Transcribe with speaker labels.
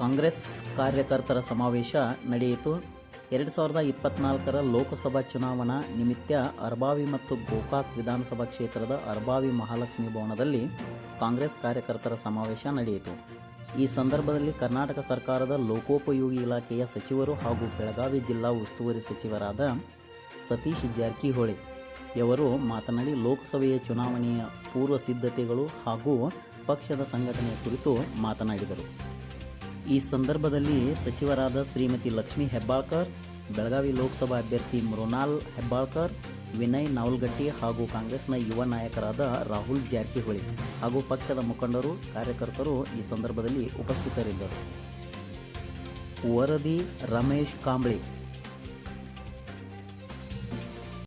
Speaker 1: ಕಾಂಗ್ರೆಸ್ ಕಾರ್ಯಕರ್ತರ ಸಮಾವೇಶ ನಡೆಯಿತು. ಎರಡು ಸಾವಿರದ ಇಪ್ಪತ್ನಾಲ್ಕರ ಲೋಕಸಭಾ ಚುನಾವಣಾ ನಿಮಿತ್ತ ಅರ್ಬಾವಿ ಮತ್ತು ಗೋಕಾಕ್ ವಿಧಾನಸಭಾ ಕ್ಷೇತ್ರದ ಅರ್ಬಾವಿ ಮಹಾಲಕ್ಷ್ಮಿ ಭವನದಲ್ಲಿ ಕಾಂಗ್ರೆಸ್ ಕಾರ್ಯಕರ್ತರ ಸಮಾವೇಶ ನಡೆಯಿತು. ಈ ಸಂದರ್ಭದಲ್ಲಿ ಕರ್ನಾಟಕ ಸರ್ಕಾರದ ಲೋಕೋಪಯೋಗಿ ಇಲಾಖೆಯ ಸಚಿವರು ಹಾಗೂ ಬೆಳಗಾವಿ ಜಿಲ್ಲಾ ಉಸ್ತುವಾರಿ ಸಚಿವರಾದ ಸತೀಶ್ ಜಾರಕಿಹೊಳಿ ಯವರು ಮಾತನಾಡಿ, ಲೋಕಸಭೆಯ ಚುನಾವಣೆಯ ಪೂರ್ವ ಸಿದ್ಧತೆಗಳು ಹಾಗೂ ಪಕ್ಷದ ಸಂಘಟನೆಯ ಕುರಿತು ಮಾತನಾಡಿದರು. ಈ ಸಂದರ್ಭದಲ್ಲಿ ಸಚಿವರಾದ ಶ್ರೀಮತಿ ಲಕ್ಷ್ಮೀ ಹೆಬ್ಬಾಳ್ಕರ್, ಬೆಳಗಾವಿ ಲೋಕಸಭಾ ಅಭ್ಯರ್ಥಿ ಮೃನಾಲ್ ಹೆಬ್ಬಾಳ್ಕರ್, ವಿನಯ್ ನಾವಲ್ಗಟ್ಟಿ ಹಾಗೂ ಕಾಂಗ್ರೆಸ್ನ ಯುವ ನಾಯಕರಾದ ರಾಹುಲ್ ಜಾರಕಿಹೊಳಿ ಹಾಗೂ ಪಕ್ಷದ ಮುಖಂಡರು, ಕಾರ್ಯಕರ್ತರು ಈ ಸಂದರ್ಭದಲ್ಲಿ ಉಪಸ್ಥಿತರಿದ್ದರು. ವರದಿ ರಮೇಶ್ ಕಾಂಬ್ಳೆ